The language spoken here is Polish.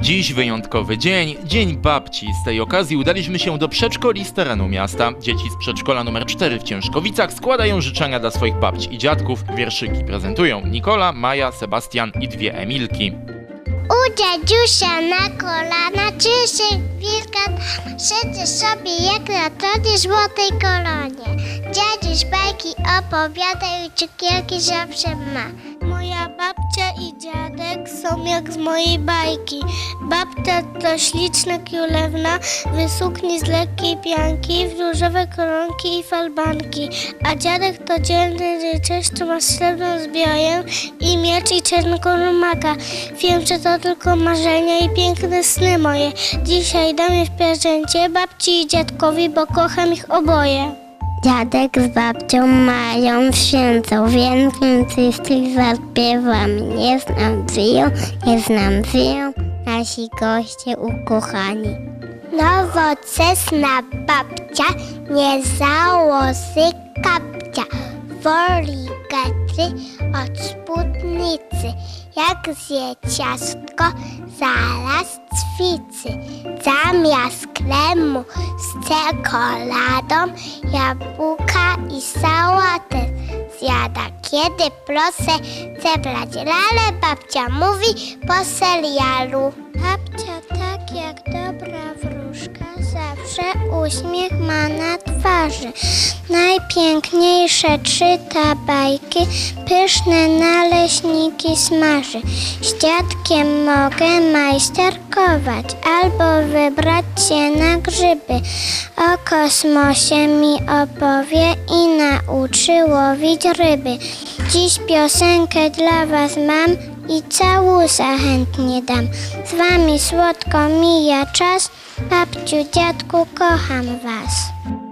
Dziś wyjątkowy dzień, Dzień Babci. Z tej okazji udaliśmy się do przedszkoli z terenu miasta. Dzieci z przedszkola numer 4 w Ciężkowicach składają życzenia dla swoich babci i dziadków. Wierszyki prezentują Nikola, Maja, Sebastian i dwie Emilki. U dziadziusia na kolana ciszy wilka siedzę sobie jak na tronie złotej kolonie. Dziadziuś bajki opowiada i cukierki zawsze ma. Moja babcia i dziadek są jak z mojej bajki. Babcia to śliczna królewna, wysukni z lekkiej pianki, w różowe koronki i falbanki. A dziadek to dzielny rycerz, co ma srebrną zbroję i miecz i czarnego rumaka. Wiem, że to tylko marzenia i piękne sny moje. Dzisiaj dam je w prezencie babci i dziadkowi, bo kocham ich oboje. Dziadek z babcią mają świętą, więc tych zaśpiewam. Nie znam żyją, nie znam żyją, nasi goście ukochani. Nowoczesna babcia nie założy kapcia. Woli getry od spódnicy. Jak zje ciastko, zaraz ćwiczy. Zamiast kremu z czekoladą, jabłka i sałatę zjada. Kiedy proszę zebrać lalę, babcia mówi po serialu. Babcia tak jak dobra zawsze uśmiech ma na twarzy. Najpiękniejsze czyta bajki, pyszne naleśniki smaży. Z dziadkiem mogę majsterkować albo wybrać się na grzyby. O kosmosie mi opowie i nauczy łowić ryby. Dziś piosenkę dla was mam i całusa chętnie dam. Z wami słodko mija czas, babciu, dziadku, kocham was.